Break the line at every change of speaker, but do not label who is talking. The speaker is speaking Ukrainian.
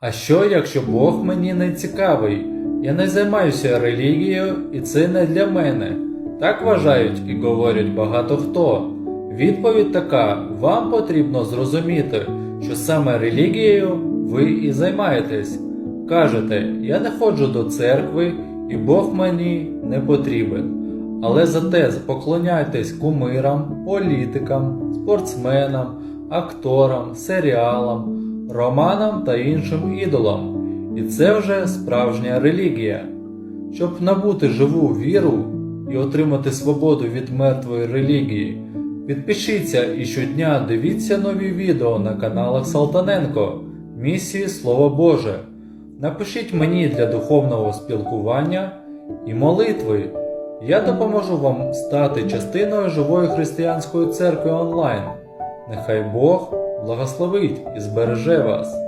А що, якщо Бог мені не цікавий? Я не займаюся релігією, і це не для мене. Так вважають і говорять багато хто. Відповідь така: вам потрібно зрозуміти, що саме релігією ви і займаєтесь. Кажете, я не ходжу до церкви, і Бог мені не потрібен. Але зате поклоняйтесь кумирам, політикам, спортсменам, акторам, серіалам, романам та іншим ідолам. І це вже справжня релігія. Щоб набути живу віру і отримати свободу від мертвої релігії, підпишіться і щодня дивіться нові відео на каналах Салтаненко, місії Слово Боже. Напишіть мені для духовного спілкування і молитви. Я допоможу вам стати частиною живої християнської церкви онлайн. Нехай Бог благословить і збереже вас.